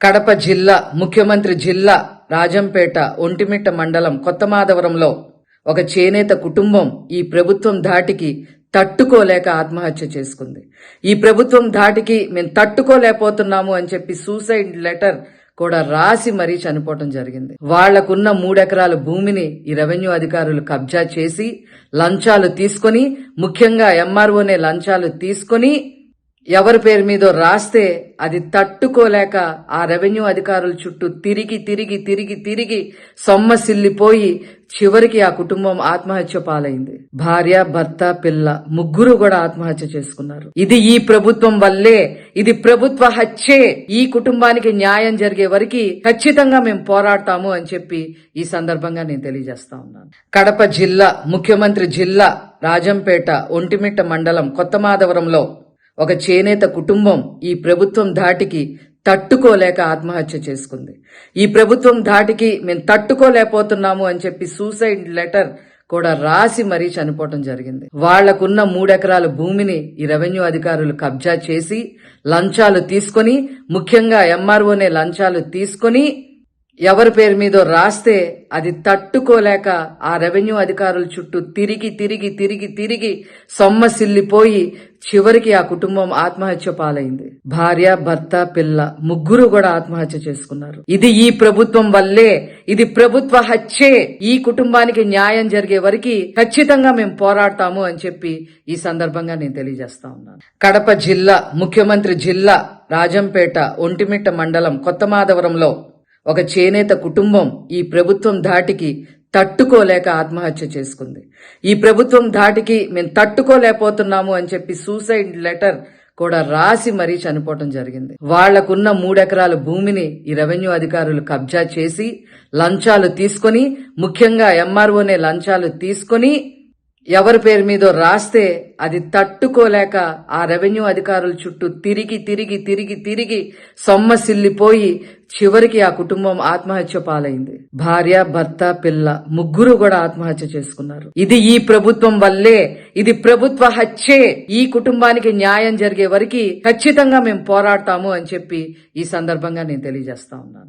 కడప జిల్లా ముఖ్యమంత్రి జిల్లా రాజంపేట ఒంటిమిట్ట మండలం కొత్త మాధవరంలో ఒక చేనేత కుటుంబం ఈ ప్రభుత్వం ధాటికి తట్టుకోలేక ఆత్మహత్య చేసుకుంది. ఈ ప్రభుత్వం ధాటికి మేము తట్టుకోలేకపోతున్నాము అని చెప్పి సూసైడ్ లెటర్ కూడా రాసి మరీ చనిపోవటం జరిగింది. వాళ్ళకున్న మూడెకరాల భూమిని ఈ రెవెన్యూ అధికారులు కబ్జా చేసి లంచాలు తీసుకొని ముఖ్యంగా ఎంఆర్ఓనే లంచాలు తీసుకొని ఎవరి పేరు మీదో రాస్తే అది తట్టుకోలేక ఆ రెవెన్యూ అధికారుల చుట్టూ తిరిగి తిరిగి తిరిగి తిరిగి సొమ్మసిల్లిపోయి చివరికి ఆ కుటుంబం ఆత్మహత్య పాలైంది. భార్య భర్త పిల్ల ముగ్గురు కూడా ఆత్మహత్య చేసుకున్నారు. ఇది ఈ ప్రభుత్వం వల్లే ఇది ప్రభుత్వ హత్యే. ఈ కుటుంబానికి న్యాయం జరిగే వరకు ఖచ్చితంగా మేము పోరాడతాము అని చెప్పి ఈ సందర్భంగా నేను తెలియజేస్తా ఉన్నాను. కడప జిల్లా ముఖ్యమంత్రి జిల్లా రాజంపేట ఒంటిమిట్ట మండలం కొత్త మాధవరంలో ఒక చేనేత కుటుంబం ఈ ప్రభుత్వం ధాటికి తట్టుకోలేక ఆత్మహత్య చేసుకుంది. ఈ ప్రభుత్వం ధాటికి మేము తట్టుకోలేకపోతున్నాము అని చెప్పి సూసైడ్ లెటర్ కూడా రాసి మరీ చనిపోవటం జరిగింది. వాళ్ళకున్న మూడెకరాల భూమిని ఈ రెవెన్యూ అధికారులు కబ్జా చేసి లంచాలు తీసుకొని ముఖ్యంగా ఎంఆర్ఓనే లంచాలు తీసుకొని ఎవరి పేరు మీదో రాస్తే అది తట్టుకోలేక ఆ రెవెన్యూ అధికారుల చుట్టూ తిరిగి తిరిగి తిరిగి తిరిగి సొమ్మసిల్లిపోయి చివరికి ఆ కుటుంబం ఆత్మహత్య పాలైంది. భార్య భర్త పిల్ల ముగ్గురు కూడా ఆత్మహత్య చేసుకున్నారు. ఇది ఈ ప్రభుత్వం వల్లే ఇది ప్రభుత్వ హత్యే. ఈ కుటుంబానికి న్యాయం జరిగే వరకు ఖచ్చితంగా మేము పోరాడతాము అని చెప్పి ఈ సందర్భంగా నేను తెలియజేస్తా ఉన్నాను. కడప జిల్లా ముఖ్యమంత్రి జిల్లా రాజంపేట ఒంటిమిట్ట మండలం కొత్త మాధవరంలో ఒక చేనేత కుటుంబం ఈ ప్రభుత్వం ధాటికి తట్టుకోలేక ఆత్మహత్య చేసుకుంది. ఈ ప్రభుత్వం ధాటికి మేము తట్టుకోలేకపోతున్నాము అని చెప్పి సూసైడ్ లెటర్ కూడా రాసి మరీ చనిపోవటం జరిగింది. వాళ్ళకున్న మూడెకరాల భూమిని ఈ రెవెన్యూ అధికారులు కబ్జా చేసి లంచాలు తీసుకొని ముఖ్యంగా ఎంఆర్ఓనే లంచాలు తీసుకొని ఎవరి పేరు మీదో రాస్తే అది తట్టుకోలేక ఆ రెవెన్యూ అధికారుల చుట్టూ తిరిగి తిరిగి తిరిగి తిరిగి సొమ్మసిల్లిపోయి చివరికి ఆ కుటుంబం ఆత్మహత్య పాలైంది. భార్య భర్త పిల్ల ముగ్గురు కూడా ఆత్మహత్య చేసుకున్నారు. ఇది ఈ ప్రభుత్వం వల్లే ఇది ప్రభుత్వ హత్యే. ఈ కుటుంబానికి న్యాయం జరిగే వరకు ఖచ్చితంగా మేము పోరాడతాము అని చెప్పి ఈ సందర్భంగా నేను తెలియజేస్తా ఉన్నాను.